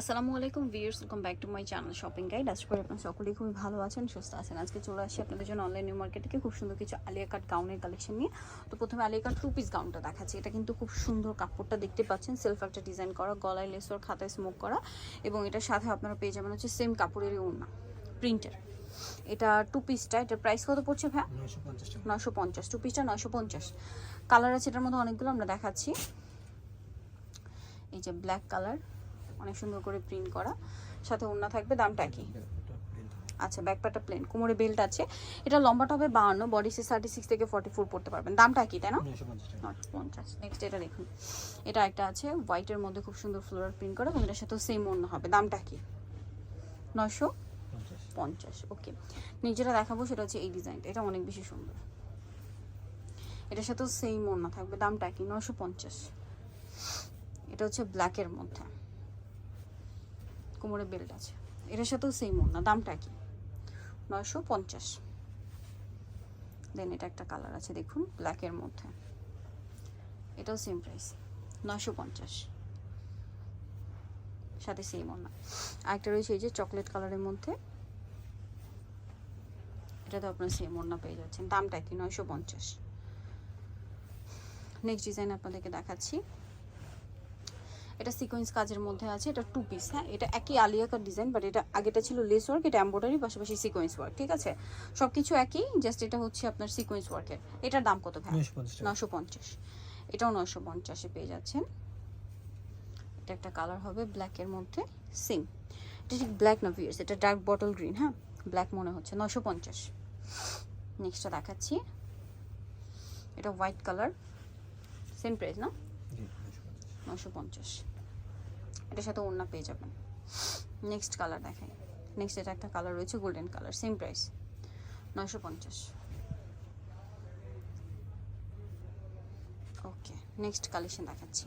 আসসালামু আলাইকুম viewers welcome back to my channel shopping guide আজকে করে আপনারা সকলেই খুবই ভালো আছেন সুস্থ আছেন। আজকে চলে আসি আপনাদের জন্য অনলাইন নিউ মার্কেট থেকে খুব সুন্দর কিছু আলিয়া কাট গাউনের কালেকশন নিয়ে। তো প্রথমে আলিয়া কাট টু পিস গাউনটা দেখাচ্ছি। এটা কিন্তু খুব সুন্দর কাপড়টা দেখতে পাচ্ছেন সেলফ একটা ডিজাইন করা গলায় লেসর খাতায় স্মোক করা এবং এটার সাথে আপনারা পেয়ে যাবেন হচ্ছে সেম কাপড়েরই ওড়না প্রিন্টের এটা টু পিসটা এটার প্রাইস কত পড়ছে ভাই নয়শো নশো পঞ্চাশ টু পিসটা নশো পঞ্চাশ। কালার আছে এটার মধ্যে অনেকগুলো আমরা দেখাচ্ছি। এই যে ব্ল্যাক কালার অনেক সুন্দর করে প্রিন্ট করা। সাথে ওড়না থাকবে দামটা কি আচ্ছা ব্যাকপাটা প্লেন কোমরে বেল্ট আছে। এটা লম্বাটা হবে বাহান্ন বডি সে থার্টি সিক্স থেকে ফর্টি ফোর পড়তে পারবেন। দামটা কি তাই না? নয়শো পঞ্চাশ নেক্সট এটা দেখুন। এটা একটা আছে হোয়াইটের মধ্যে খুব সুন্দর ফ্লোরাল প্রিন্ট করা এবং এটার সাথেও সেম অন্য হবে। দামটা কি নশো পঞ্চাশ। ওকে নিজেরা দেখাবো সেটা হচ্ছে এই ডিজাইনটা এটা অনেক বেশি সুন্দর। এটার সাথেও সেম ওড়না থাকবে। দামটা কি নশো পঞ্চাশ। এটা হচ্ছে ব্ল্যাকের মধ্যে। কোমরে বেল্ট আছে। এটার সাথেও সেম না, দামটা কি নয়শো পঞ্চাশ। দেন এটা একটা কালার আছে, দেখুন ব্ল্যাকের মধ্যে। এটাও সেম প্রাইস নয়শো পঞ্চাশ। সাথে সেম ওড়না আরেকটা রয়েছে এই যে চকলেট কালারের মধ্যে। এটাতে আপনার সেম ওড়না পেয়ে যাচ্ছেন, দামটা কি নয়শো পঞ্চাশ। নেক্সট ডিজাইন আপনাদেরকে দেখাচ্ছি। এটা সিকোয়েন্স কাজের মধ্যে আছে এটা টু পিস হ্যাঁ? এটা একই আলিয়াকার ডিজাইন বাট এটা আগেটা ছিল লেস ওয়ার্ক এটা এম্ব্রয়ডারি পাশাপাশি সিকোয়েন্স ওয়ার্ক ঠিক আছে? সব কিছু একই জাস্ট এটা হচ্ছে আপনার সিকোয়েন্স ওয়ার্কের এটার দাম কত ভাই নশো পঞ্চাশ এটাও নশো পঞ্চাশে পেয়ে যাচ্ছেন। এটা একটা কালার হবে ব্ল্যাকের মধ্যে সেম এটা ঠিক ব্ল্যাক না ভিয়ার্স এটা ডার্ক বটল গ্রিন হ্যাঁ? ব্ল্যাক মনে হচ্ছে নশো পঞ্চাশ। নেক্সটটা দেখাচ্ছি। এটা হোয়াইট কালার সেম প্রাইস না? নশো পঞ্চাশ। এটার সাথে ওড়না পেয়ে যাবেন। নেক্সট কালার দেখাই। নেক্সট এটা একটা কালার রয়েছে গোল্ডেন কালার সেম প্রাইস নশো পঞ্চাশ। ওকে নেক্সট কালেকশন দেখাচ্ছি।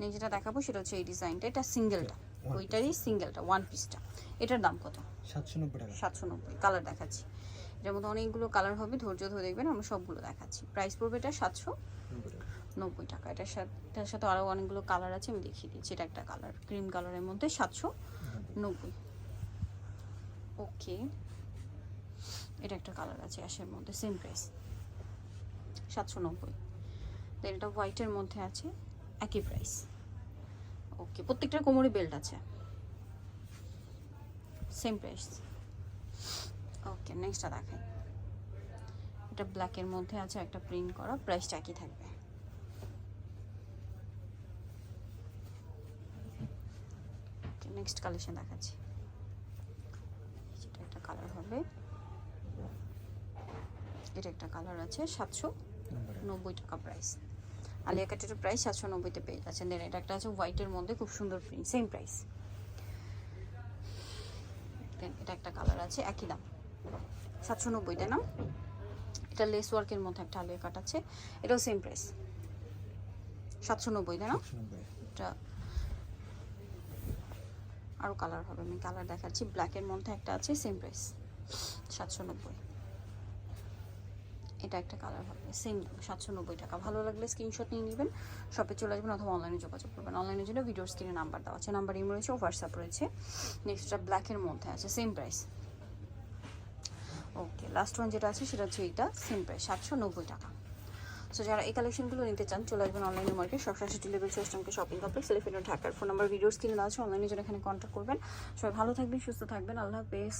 নেক্সট যেটা দেখাবো সেটা হচ্ছে এই ডিজাইনটা এটা সিঙ্গেলটা ওইটারই সিঙ্গেলটা ওয়ান পিসটা এটার দাম কত? সাতশো নব্বই টাকা। সাতশো নব্বই কালার দেখাচ্ছি। এটার মধ্যে অনেকগুলো কালার হবে ধৈর্য ধরে দেখবেন আমরা সবগুলো দেখাচ্ছি। প্রাইস পড়বে এটা সাতশো নব্বই টাকা। এটার সাথে এটার সাথে আরও অনেকগুলো কালার আছে, আমি দেখিয়ে দিচ্ছি। এটা একটা কালার ক্রিম কালারের মধ্যে সাতশো নব্বই। ওকে এটা একটা কালার আছে, অ্যাশের মধ্যে সেম প্রাইস সাতশো নব্বই। দেন এটা হোয়াইটের মধ্যে আছে, একই প্রাইস ওকে প্রত্যেকটার কোমরে বেল্ট আছে। সেম প্রাইস ওকে নেক্সটটা দেখাই। এটা ব্ল্যাকের মধ্যে আছে, একটা প্রিন্ট করা প্রাইসটা একই থাকবে ওকে নেক্সট কালেকশন দেখাচ্ছি। এটা একটা কালার হবে। এটা একটা কালার আছে সাতশো নব্বই টাকা। প্রাইস আলিয়া কাটের প্রাইস সাতশো নব্বইতে পেয়ে যাচ্ছেন। দেন এটা একটা আছে হোয়াইটের মধ্যে খুব সুন্দর প্রিন্ট সেম প্রাইস দেন এটা একটা কালার আছে একই দাম। সাতশো নব্বই তাই না? এটা লেস ওয়ার্কের মধ্যে একটা আলিয়া কাট আছে এটাও সেম প্রাইস সাতশো নব্বই তাই না? এটা আরও কালার হবে। আমি কালার দেখাচ্ছি। ব্ল্যাকের মধ্যে একটা আছে সেম প্রাইস সাতশো নব্বই। এটা একটা কালার হবে। সেম সাতশো নব্বই টাকা। ভালো লাগলে স্ক্রিনশট নিয়ে নেবেন শপে চলে আসবেন অথবা অনলাইনে যোগাযোগ করবেন। অনলাইনের জন্য ভিডিওর স্ক্রিনে নাম্বার দেওয়া আছে। নাম্বার ইমো রয়েছে হোয়াটসঅ্যাপ রয়েছে। নেক্সটটা ব্ল্যাকের মধ্যে আছে same price okay last one যেটা আছে, সেটা হচ্ছে এইটা সেম প্রাইস সাতশো নব্বই টাকা। সো যারা এই কালেকশনগুলো নিতে চান, চলে আসবেন অনলাইনে মার্কেট সবসময় সিটি লেভেল সিস্টেমকে শপিং কমপ্লেক্স এলিফেন্ট ঢাকার ফোন নাম্বার ভিডিওস কিনে দেওয়া অনলাইনে অনলাইনের জন্য এখানে কন্ট্যাক্ট করবেন। সবাই ভালো থাকবেন, সুস্থ থাকবেন, আল্লাহ হাফেজ।